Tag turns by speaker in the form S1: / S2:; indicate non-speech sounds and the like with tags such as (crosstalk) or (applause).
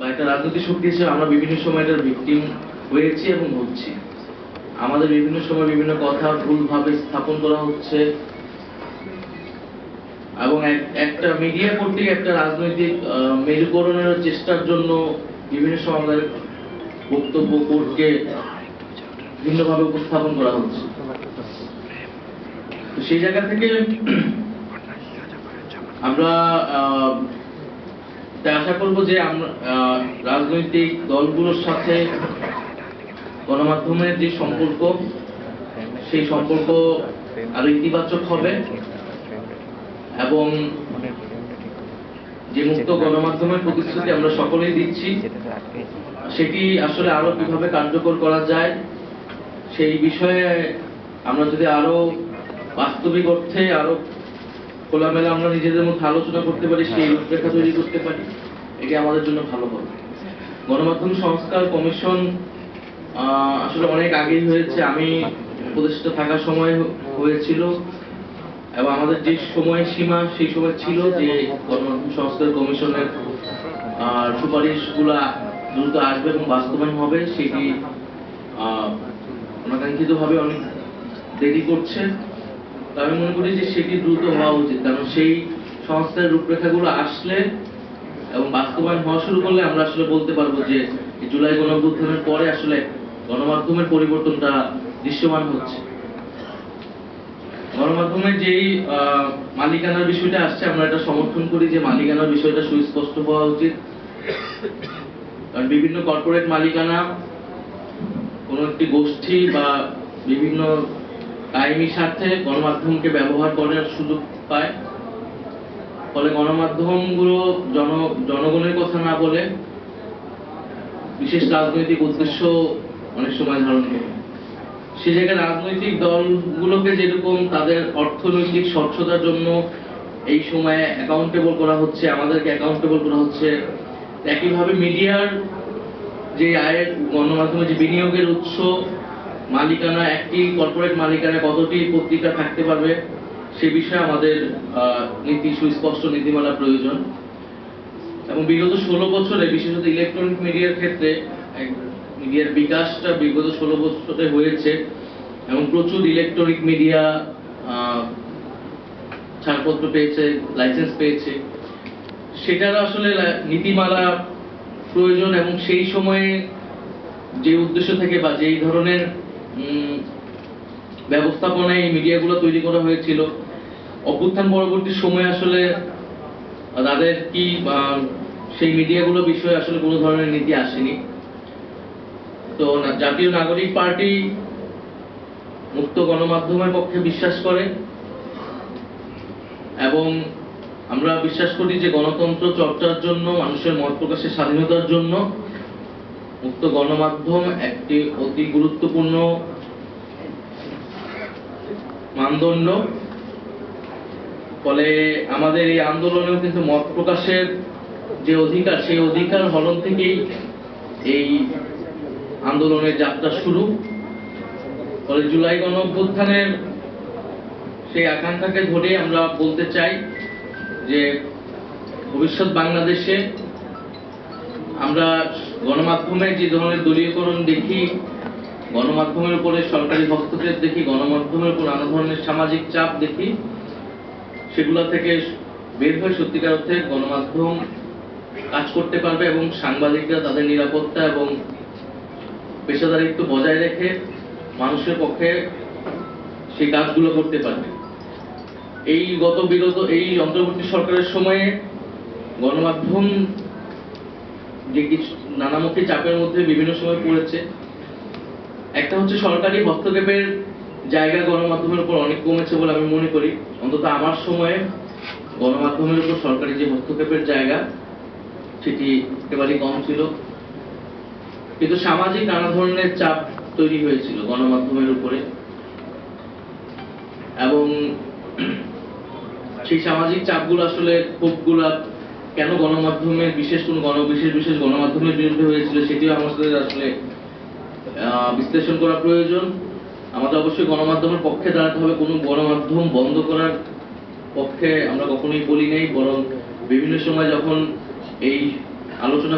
S1: বা একটা রাজনৈতিক শক্তি হিসেবে আমরা বিভিন্ন সময় এটার ভিকটিম হয়েছি এবং হচ্ছি। আমাদের বিভিন্ন সময় বিভিন্ন কথা ভুলভাবে স্থাপন করা হচ্ছে। এবং একটা মিডিয়া কর্তৃক একটা রাজনৈতিক মেরুকরণের চেষ্টার জন্য বিভিন্ন সময় আমাদের বক্তব্য কোর্টকে ভিন্নভাবে উপস্থাপন করা হচ্ছে। তো সেই জায়গা থেকে (coughs) আমরা তাই আশা করব যে আমরা রাজনৈতিক দলগুলোর সাথে গণমাধ্যমের যে সম্পর্ক, সেই সম্পর্ক আরও ইতিবাচক হবে এবং যে মুক্ত গণমাধ্যমের প্রতিশ্রুতি আমরা সকলেই দিচ্ছি, সেটি আসলে আরও কীভাবে কার্যকর করা যায়, সেই বিষয়ে আমরা যদি আরও বাস্তবিক অর্থে আরও খোলামেলা আমরা নিজেদের মধ্যে আলোচনা করতে পারি সেই রূপরেখা তৈরি করতে পারি। এটি আমাদের জন্য ভালো হবে। গণমাধ্যম সংস্কার কমিশন আসলে অনেক আগেই হয়েছে। আমি উপদেষ্টা থাকার সময় হয়েছিল এবং আমাদের যে সময় সীমা সেই সময় ছিল যে গণমাধ্যম সংস্কার কমিশনের সুপারিশগুলা দ্রুত আসবে এবং বাস্তবায়ন হবে সেটি আহ, অনাকাঙ্ক্ষিত ভাবে অনেক দেরি করছে। আমি মনে করি যে সেটি দ্রুত হওয়া উচিত, কারণ সেই সংস্থার রূপরেখাগুলো আসলে এবং বাস্তবায়ন হওয়া শুরু করলে আমরা আসলে বলতে পারব যে জুলাই গণঅভ্যুত্থানের পরে আসলে গণমাধ্যমের পরিবর্তনটা দৃশ্যমান হচ্ছে। গণমাধ্যমের যেই মালিকানার বিষয়টা আসছে, আমরা এটা সমর্থন করি যে মালিকানার বিষয়টা সুস্পষ্ট হওয়া উচিত। কারণ বিভিন্ন কর্পোরেট মালিকানা কোনো একটি গোষ্ঠী বা বিভিন্ন কায়েমি স্বার্থে গণমাধ্যমকে ব্যবহার করার সুযোগ পায়। ফলে গণমাধ্যমগুলো জন, জনগণের কথা না বলে বিশেষ রাজনৈতিক উদ্দেশ্য অনেক সময় ধারণ করে। সে জায়গায় রাজনৈতিক দলগুলোকে যেরকম তাদের অর্থনৈতিক স্বচ্ছতার জন্য এই সময়ে অ্যাকাউন্টেবল করা হচ্ছে, আমাদেরকে অ্যাকাউন্টেবল করা হচ্ছে, একইভাবে মিডিয়ার যে আয়ের গণমাধ্যমে যে বিনিয়োগের উৎস মালিকানা, একটি কর্পোরেট মালিকানা কতটি পত্রিকা থাকতে পারবে, সে বিষয়ে আমাদের নীতি, সুস্পষ্ট নীতিমালা প্রয়োজন। এবং বিগত ষোলো বছরে, বিশেষত ইলেকট্রনিক মিডিয়ার ক্ষেত্রে মিডিয়ার বিকাশটা বিগত ষোলো বছরে হয়েছে এবং প্রচুর ইলেকট্রনিক মিডিয়া ছাড়পত্র পেয়েছে লাইসেন্স পেয়েছে। সেটার আসলে নীতিমালা প্রয়োজন এবং সেই সময়ে যে উদ্দেশ্য থেকে বা যেই ধরনের ব্যবস্থাপনায় এই মিডিয়াগুলো তৈরি করা হয়েছিল। অভ্যুত্থান পরবর্তী সময়ে আসলে তাদের কি সেই মিডিয়াগুলো বিষয়ে আসলে কোনো ধরনের নীতি আসেনি। তো জাতীয় নাগরিক পার্টি মুক্ত গণমাধ্যমের পক্ষে বিশ্বাস করে এবং আমরা বিশ্বাস করি যে গণতন্ত্র চর্চার জন্য, মানুষের মত প্রকাশের স্বাধীনতার জন্য মুক্ত গণমাধ্যম একটি অতি গুরুত্বপূর্ণ মানদণ্ড। ফলে আমাদের এই আন্দোলনেও কিন্তু মত প্রকাশের যে অধিকার, সেই অধিকার হলন থেকেই এই আন্দোলনের যাত্রা শুরু। ফলে জুলাই গণ অভ্যুত্থানের সেই আকাঙ্ক্ষাকে ধরে আমরা বলতে চাই যে ভবিষ্যৎ বাংলাদেশে আমরা গণমাধ্যমে যে ধরনের দলীয়করণ দেখি, গণমাধ্যমের উপরে সরকারি হস্তক্ষেপ দেখি, গণমাধ্যমের উপর নানা ধরনের সামাজিক চাপ দেখি, সেগুলো থেকে বের হয়ে সত্যিকার অর্থে গণমাধ্যম কাজ করতে পারবে এবং সাংবাদিকরা তাদের নিরাপত্তা এবং পেশাদারিত্ব বজায় রেখে মানুষের পক্ষে সেই কাজগুলো করতে পারবে। এই গত বিগত, এই অন্তর্বর্তী সরকারের সময়ে গণমাধ্যম যে কিছু নানামুখী চাপের মধ্যে বিভিন্ন সময় পড়েছে। একটা হচ্ছে সরকারি হস্তক্ষেপের জায়গা গণমাধ্যমের উপর অনেক কমেছে বলে আমি মনে করি। অন্তত আমার সময়ে গণমাধ্যমের উপর সরকারি যে হস্তক্ষেপের জায়গা, সেটি একেবারেই কম ছিল। কিন্তু সামাজিক নানা ধরনের চাপ তৈরি হয়েছিল গণমাধ্যমের উপরে। এবং সেই সামাজিক চাপগুলো আসলে ক্ষোভগুলা কেন গণমাধ্যমে বিশেষ কোন গণ বিশেষ বিশেষ গণমাধ্যমের বিরুদ্ধে হয়েছিল সেটিও আমাদের আসলে বিশ্লেষণ করা প্রয়োজন। আমাদের অবশ্যই গণমাধ্যমের পক্ষে দাঁড়াতে হবে। কোনো গণমাধ্যম বন্ধ করার পক্ষে আমরা কখনোই বলি নাই, বরং বিভিন্ন সময় যখন এই আলোচনা